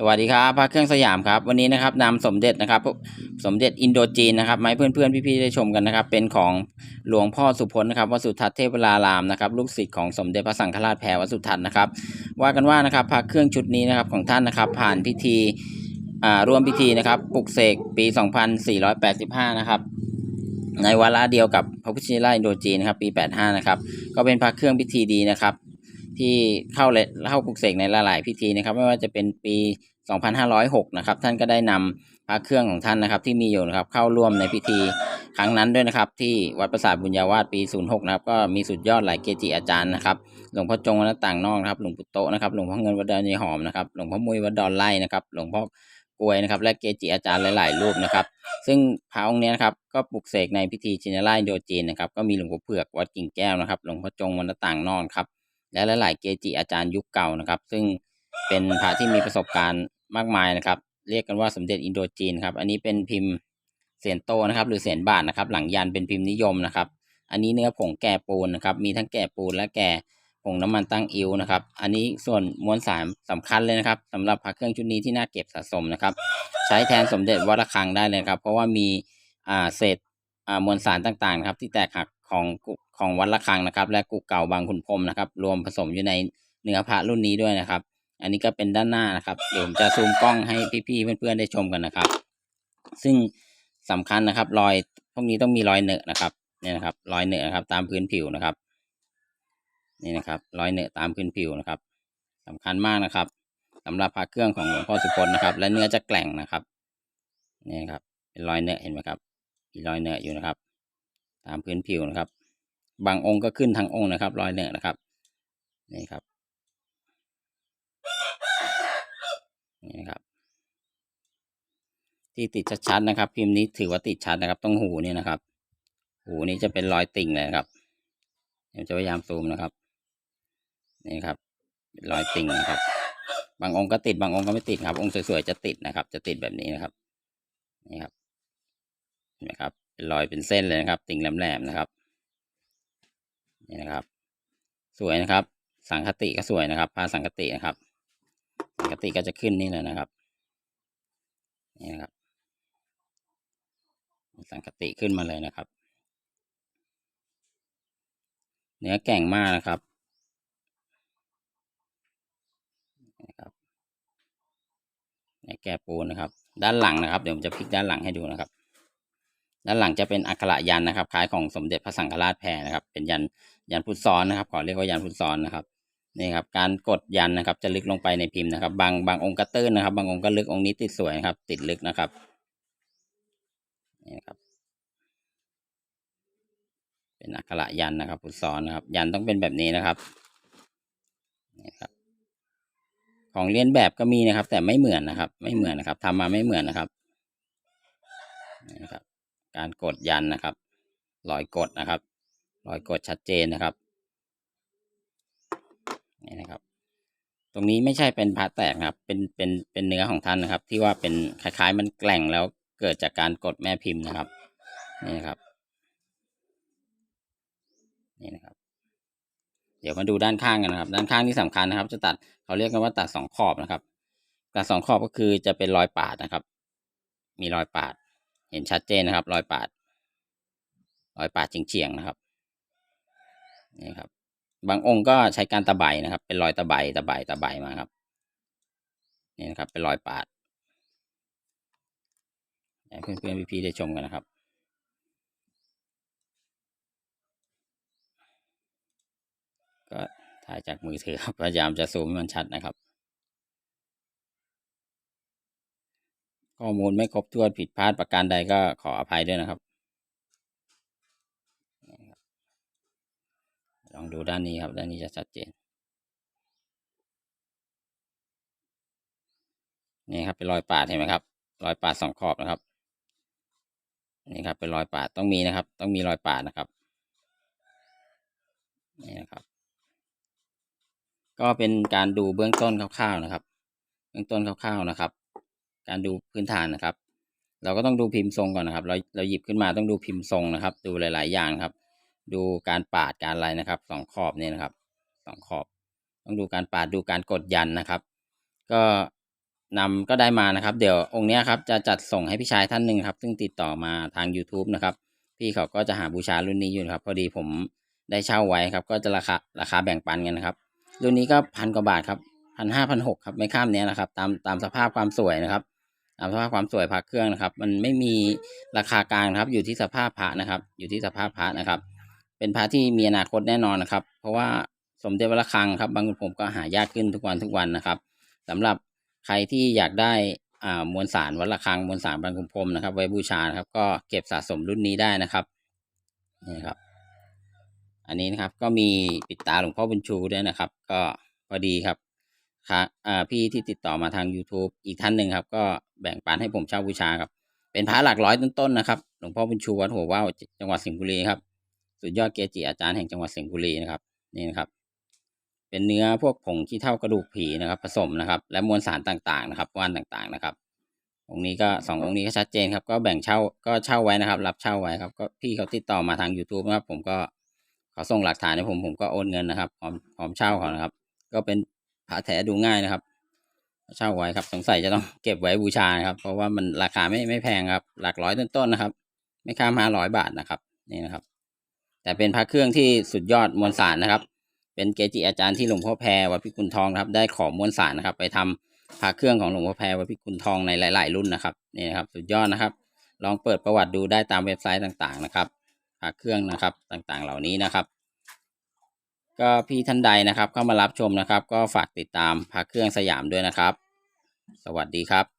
สวัสดีครับพระเครื่องสยามครับวันนี้นะครับนำสมเด็จนะครับ สมเด็จอินโดจีนนะครับมาให้เพื่อนๆพี่ๆได้ชมกันนะครับ เป็นของหลวงพ่อสุพจน์นะครับวสุทัศน์เทพวรารามนะครับลูกศิษย์ของสมเด็จพระสังฆราชแพรวสุทัศน์นะครับ ว่ากันว่านะครับพระเครื่องชุดนี้นะครับของท่านนะครับ ผ่านพิธีอ่าร่วมพิธีนะครับปลุกเสกปี 2485 นะครับ ในวาระเดียวกับพระพุทธชินราชอินโดจีนนะครับปี 85 นะครับก็เป็นพระเครื่องพิธีดีนะครับ ที่เข้าเลยเข้าปลุกเสกในหลายๆพิธีนะครับ ไม่ว่าจะเป็นปี 2506 นะครับ ท่านก็ได้นำพระเครื่องของท่านนะครับ ที่มีอยู่นะครับเข้าร่วมในพิธีครั้งนั้นด้วยนะครับ ที่วัดประสาทบุญญาวาสปี 06 นะครับ ก็มีสุดยอดหลายเกจิอาจารย์นะครับหลวงพ่อจงวัดนต่างนอกนะครับหลวงปู่โตนะครับหลวงพ่อเงินวัดดอนยหอมนะครับหลวงพ่อมุยวัดดอนไร่นะครับหลวงพ่อกลวยนะครับและเกจิอาจารย์หลาย ๆ รูปนะครับ ซึ่งพระองค์เนี้ยนะครับก็ปลุกเสกในพิธีชินราชอินโดจีนนะครับก็มีหลวงปู่เผือกวัดกิ่งแก้วนะครับหลวงพ่อจงวัดหน้าต่างนอกครับ และหลายๆเกจิอาจารย์ยุคเก่านะครับ ซึ่งเป็นพระที่มีประสบการณ์มากมายนะครับ เรียกกันว่าสมเด็จอินโดจีนครับ อันนี้เป็นพิมพ์เสียนโตนะครับ หรือเสียนบาทนะครับ หลังยันเป็นพิมพ์นิยมนะครับ อันนี้เนื้อผงแก่ปูนนะครับ มีทั้งแก่ปูนและแก่ผงน้ำมันตั้งอิวนะครับ อันนี้ส่วนมวลสารสำคัญเลยนะครับสำหรับพระเครื่องชุดนี้ที่น่าเก็บสะสมนะครับ ใช้แทนสมเด็จวัดระฆังได้เลยครับ เพราะว่ามีอ่าเศษอ่ามวลสารต่างๆครับที่แตกหักของ ของวัดระฆังนะครับ และกุเก่าบางขุนพรมนะครับ รวมผสมอยู่ในเนื้อพระรุ่นนี้ด้วยนะครับ อันนี้ก็เป็นด้านหน้านะครับเดี๋ยวผมจะซูมกล้องให้พี่ๆเพื่อนๆได้ชมกันนะครับ ซึ่งสำคัญนะครับ รอยพวกนี้ต้องมีรอยเนอะนะครับเนี่ยนะครับ รอยเนอะนะครับ ตามพื้นผิวนะครับ นี่นะครับ รอยเนอะตามพื้นผิวนะครับสำคัญมากนะครับสำหรับพระเครื่องของหลวงพ่อสุพจน์นะครับ และเนื้อจะแกร่งนะครับนี่นะครับ เป็นรอยเนอะเห็นไหมครับมีรอยเนอะอยู่นะครับ ตามพื้นผิวนะครับ บางองค์ก็ขึ้นทั้งองค์นะครับรอยเหนอะนะครับ นี่ครับ นี่ครับ ที่ติดชัดๆนะครับ พิมพ์นี้ถือว่าติดชัดนะครับตรงหูนี่นะครับ หูนี้จะเป็นรอยติ่งเลยครับเดี๋ยวจะพยายามซูมนะครับ นี่ครับเป็นรอยติ่งนะครับ บางองค์ก็ติดบางองค์ก็ไม่ติดครับ องค์สวยๆจะติดนะครับ จะติดแบบนี้นะครับ นี่ครับเห็นไหมครับเป็นรอยเป็นเส้นเลยนะครับ ติ่งแหลมๆนะครับ นี่นะครับ สวยนะครับ สังคติก็สวยนะครับผ้าสังคตินะครับ สังคติก็จะขึ้นนี่เลยนะครับนี่นะครับ สังคติขึ้นมาเลยนะครับ เนื้อแก่งมากนะครับนะครับเนื้อแก่ปูนนะครับ ด้านหลังนะครับ เดี๋ยวผมจะพลิกด้านหลังให้ดูนะครับ ด้านหลังจะเป็นอักขระยันนะครับคล้ายของสมเด็จพระสังฆราชแพรนะครับ เป็นยันยันพุทธซ้อนนะครับ ขอเรียกว่ายันพุทธซ้อนนะครับนี่ครับการกดยันนะครับ จะลึกลงไปในพิมพ์นะครับ บางบางองค์ก็ตื้นนะครับ บางองค์ก็ลึกองค์นี้ติดสวยนะครับ ติดลึกนะครับนี่ครับ เป็นอักขระยันนะครับพุทธซ้อนนะครับ ยันต้องเป็นแบบนี้นะครับนี่ครับ ของเลียนแบบก็มีนะครับ แต่ไม่เหมือนนะครับ ไม่เหมือนนะครับทำมาไม่เหมือนนะครับนี่นะครับ การกดยันนะครับรอยกดนะครับรอยกดชัดเจนนะครับนี่นะครับ ตรงนี้ไม่ใช่เป็นพระแตกครับ เป็นเป็นเป็นเนื้อของท่านนะครับ ที่ว่าเป็นคล้ายๆ มันแกล่งแล้วเกิดจากการกดแม่พิมพ์นะครับนี่นะครับนี่นะครับ เดี๋ยวมาดูด้านข้างกันนะครับ ด้านข้างที่สำคัญนะครับ จะตัดเขาเรียกกันว่าตัดสองขอบนะครับ ตัดสองขอบก็คือจะเป็นรอยปาดนะครับ มีรอยปาด เห็นชัดเจนนะครับ รอยปาด รอยปาดเฉียงๆนะครับนี่ครับ บางองค์ก็ใช้การตะไบนะครับ เป็นรอยตะไบตะไบตะไบมาครับนี่นะครับ เป็นรอยปาดให้เพื่อนๆพี่ๆได้ชมกันนะครับก็ถ่ายจากมือถือครับพยายามจะซูมให้มันชัดนะครับ ข้อมูลไม่ครบถ้วนผิดพลาดประการใดก็ขออภัยด้วยนะครับ ลองดูด้านนี้ครับ ด้านนี้จะชัดเจน นี่ครับเป็นรอยปาดเห็นไหมครับ รอยปาดสองขอบนะครับ นี่ครับเป็นรอยปาดต้องมีนะครับ ต้องมีรอยปาดนะครับ นี่นะครับ ก็เป็นการดูเบื้องต้นคร่าวๆนะครับ เบื้องต้นคร่าวๆนะครับ การดูพื้นฐานนะครับ เราก็ต้องดูพิมพ์ทรงก่อนนะครับ เราเราหยิบขึ้นมาต้องดูพิมพ์ทรงนะครับ ดูหลาย ๆ อย่างครับ ดูการปาดการอะไรนะครับสองขอบเนี่ยนะครับสองขอบ ต้องดูการปาดดูการกดยันนะครับ ก็นำก็ได้มานะครับ เดี๋ยวองค์นี้ครับจะจัดส่งให้พี่ชายท่านหนึ่งครับ ซึ่งติดต่อมาทาง YouTube นะครับ พี่เขาก็จะหาบูชารุ่นนี้อยู่ครับ พอดีผมได้เช่าไว้ครับ ก็จะราคาราคาแบ่งปันกันนะครับ รุ่นนี้ก็พันกว่าบาทครับพันห้าพันหกครับไม่ข้ามเนี้ยนะครับ ตามตามสภาพความสวยนะครับ สภาพความสวยพระเครื่องนะครับ มันไม่มีราคากลางครับ อยู่ที่สภาพพระนะครับ อยู่ที่สภาพพระนะครับ เป็นพระที่มีอนาคตแน่นอนนะครับ เพราะว่าสมเด็จวัดระฆังครับบางคนผมก็หายากขึ้นทุกวันทุกวันนะครับสำหรับใครที่อยากได้อ่ามวลสารวัดระฆังมวลสารบางคุมพรมนะครับ ไว้บูชาครับ ก็เก็บสะสมรุ่นนี้ได้นะครับนี่ครับ อันนี้นะครับก็มีปิดตาหลวงพ่อบุญชูด้วยนะครับ ก็พอดีครับ พี่ที่ติดต่อมาทาง YouTube อีกท่านหนึ่งครับ ก็แบ่งปันให้ผมเช่าบูชาครับ เป็นพระหลักร้อยต้นๆนะครับหลวงพ่อบุญชูวัดหัวว่าวจังหวัดสิงห์บุรีครับ สุดยอดเกจิอาจารย์แห่งจังหวัดสิงห์บุรีนะครับนี่นะครับ เป็นเนื้อพวกผงขี้เท่ากระดูกผีนะครับ ผสมนะครับ และมวลสารต่างๆนะครับว่านต่างๆนะครับองค์นี้ก็สององค์นี้ก็ชัดเจนครับ ก็แบ่งเช่าก็เช่าไว้นะครับ รับเช่าไว้ครับ ก็พี่เขาติดต่อมาทาง YouTube นะครับ ผมก็เขาส่งหลักฐานให้ผมผมก็โอนเงินนะครับพร้อมพร้อมเช่าเขานะครับ ก็เป็น พระแท้ดูง่ายนะครับ เช่าไว้ครับ สงสัยจะต้องเก็บไว้บูชาครับ เพราะว่ามันราคาไม่ไม่แพงครับ หลักร้อยต้นๆนะครับ ไม่ข้ามห้าร้อยบาทนะครับนี่นะครับ แต่เป็นพระเครื่องที่สุดยอดมวลสารนะครับ เป็นเกจิอาจารย์ที่หลวงพ่อแพรวัดพิกุลทองนะครับ ได้ขอมวลสารนะครับ ไปทำพระเครื่องของหลวงพ่อแพรวัดพิกุลทองในหลาย ๆ รุ่นนะครับนี่นะครับ สุดยอดนะครับ ลองเปิดประวัติดูได้ตามเว็บไซต์ต่างๆนะครับพระเครื่องนะครับต่างๆ เหล่านี้นะครับ ก็พี่ท่านใดนะครับ เข้ามารับชมนะครับ ก็ฝากติดตามพระเครื่องสยามด้วยนะครับ สวัสดีครับ